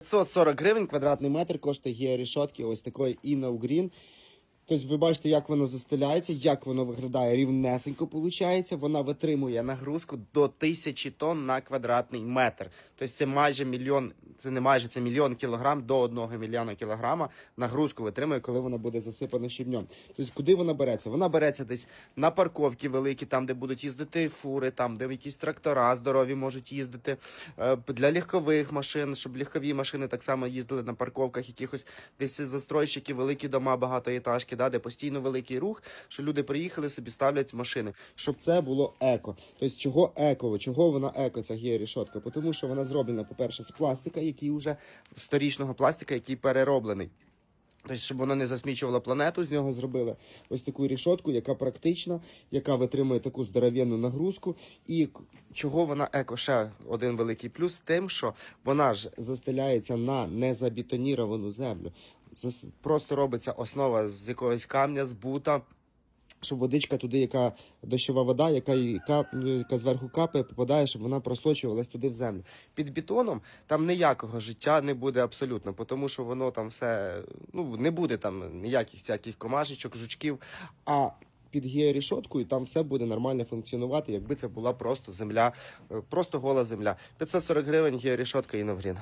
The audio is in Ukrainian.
540 гривень квадратний метр коштує георішотки ось такої Inno Green. Тобто ви бачите, як воно застеляється, як воно виглядає рівнесенько, виходить. Вона витримує нагрузку до 1000 тонн на квадратний метр. Тобто це майже мільйон, це не майже, це мільйон кілограм до 1 мільйона кілограма нагрузку витримує, коли вона буде засипана щебнем. Тобто куди вона береться? Вона береться десь на парковки великі, там, де будуть їздити фури, там, де якісь трактора здорові можуть їздити. Е, Для легкових машин, щоб легкові машини так само їздили на парковках, якихось десь застройщики, великі дома, багатоетажки, да, де постійно великий рух, що люди приїхали, собі ставлять машини, щоб це було еко. Тобто, чого еко? Чого вона еко, ця георішотка? Тому що вона зроблена, по-перше, з пластика, який вже сторічного пластика, який перероблений. Тобто, щоб вона не засмічувала планету, з нього зробили ось таку рішотку, яка практична, яка витримує таку здоровенну нагрузку. І чого вона еко? Ще один великий плюс тим, що вона ж застеляється на незабетоніровану землю. Просто робиться основа з якогось камня, з бута. Щоб водичка туди, яка дощова вода, яка, кап, ну, яка зверху капає, попадає, щоб вона просочувалась туди в землю. Під бетоном там ніякого життя не буде абсолютно, тому що воно там все ну не буде там ніяких всяких комашечок, жучків. А під георішоткою там все буде нормально функціонувати, якби це була просто земля, е, просто гола земля. 540 гривень георішотка і Новгрін.